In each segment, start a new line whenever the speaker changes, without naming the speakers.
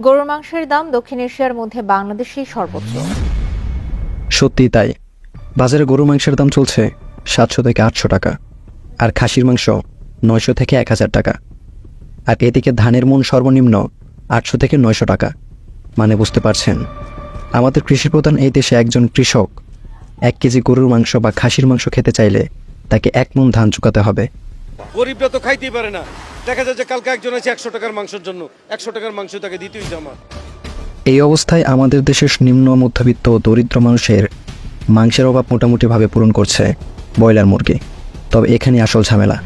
গরুর মাংসের দাম দক্ষিণ এশিয়ার মধ্যে বাংলাদেশেই সর্বোচ্চ।
সত্যিই তাই। বাজারে গরু মাংসের দাম চলছে সাতশো থেকে আটশো টাকা আর খাসির মাংস নয়শো থেকে এক হাজার টাকা। আর এদিকে ধানের মন সর্বনিম্ন আটশো থেকে নয়শো টাকা। মানে বুঝতে পারছেন আমাদের কৃষিপ্রধান এই দেশে একজন কৃষক এক কেজি গরুর মাংস বা খাসির মাংস খেতে চাইলে তাকে এক মন ধান চুকাতে হবে।
গরিবরা তো খাইতেই পারে না। দেখা যায় যে কালকে একজন আছে একশো টাকার মাংসের জন্য। একশো টাকার মাংস তাকে দিতেই আমার।
এই অবস্থায় আমাদের দেশের নিম্ন মধ্যবিত্ত ও দরিদ্র মানুষের মাংসের অভাব মোটামুটিভাবে পূরণ করছে ব্রয়লার মুরগি। তবে এখানে আসল ঝামেলা।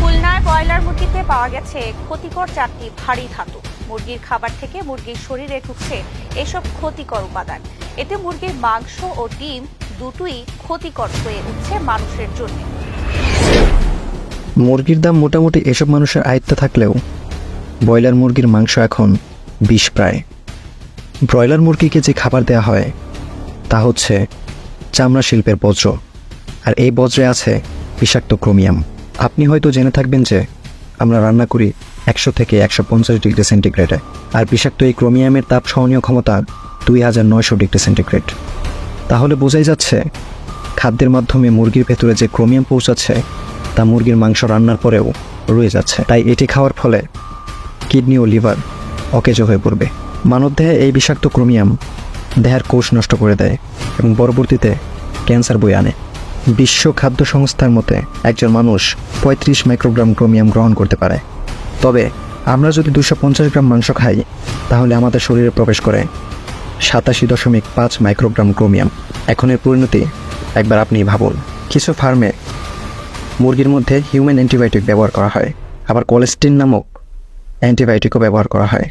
খুলনার ব্রয়লার মুরগিতে পাওয়া গেছে ক্ষতিকর চারটি ভারী ধাতু। মুরগির খাবার থেকে মুরগির শরীরে ঢুকছে এসব ক্ষতিকর উপাদান। এতে মুরগির মাংস ও ডিম দুটোই ক্ষতিকর হয়ে উঠছে মানুষের জন্য।
মুরগির দাম মোটামুটি এসব মানুষের আয়ত্তে থাকলেও ব্রয়লার মুরগির মাংস এখন বিষ প্রায়। ব্রয়লার মুরগিকে যে খাবার দেওয়া হয়, তা হচ্ছে চামড়া শিল্পের বজ্র। আর এই বজ্রে আছে বিষাক্ত ক্রোমিয়াম। আপনি হয়তো জেনে থাকবেন যে আমরা রান্না করি একশো থেকে একশো পঞ্চাশ ডিগ্রি সেন্টিগ্রেডে, আর বিষাক্ত এই ক্রোমিয়ামের তাপ সহনীয় ক্ষমতা দুই হাজার নয়শো ডিগ্রি সেন্টিগ্রেড। তাহলে বোঝাই যাচ্ছে খাদ্যের মাধ্যমে মুরগির ভেতরে যে ক্রোমিয়াম পৌঁছাচ্ছে তা মুরগির মাংস রান্নার পরেও রয়ে যাচ্ছে। তাই এটি খাওয়ার ফলে কিডনি ও লিভার অকেজো হয়ে পড়বে। মানবদেহে এই বিষাক্ত ক্রোমিয়াম দেহের কোষ নষ্ট করে দেয় এবং পরবর্তীতে ক্যান্সার বয়ে আনে। বিশ্ব খাদ্য সংস্থার মতে একজন মানুষ পঁয়ত্রিশ মাইক্রোগ্রাম ক্রোমিয়াম গ্রহণ করতে পারে। তবে আমরা যদি দুশো পঞ্চাশ গ্রাম মাংস খাই, তাহলে আমাদের শরীরে প্রবেশ করে সাতাশি দশমিক পাঁচ মাইক্রোগ্রাম ক্রোমিয়াম। এখন এর পরিণতি একবার আপনি ভাবুন। কিছু ফার্মে মুরগির মধ্যে হিউম্যান অ্যান্টিবায়োটিক ব্যবহার করা হয়। আবার কোলেস্টিন নামক অ্যান্টিবায়োটিকও ব্যবহার করা হয়,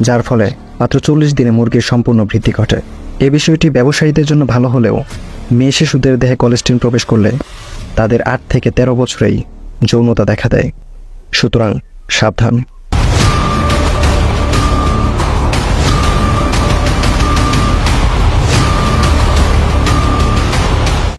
যার ফলে মাত্র চল্লিশ দিনে মুরগির সম্পূর্ণ বৃদ্ধি ঘটে। এ বিষয়টি ব্যবসায়ীদের জন্য ভালো হলেও মেয়ে শিশুদের দেহে কোলেস্টিন প্রবেশ করলে তাদের আট থেকে তেরো বছরেই যৌনতা দেখা দেয়। সুতরাং সাবধান।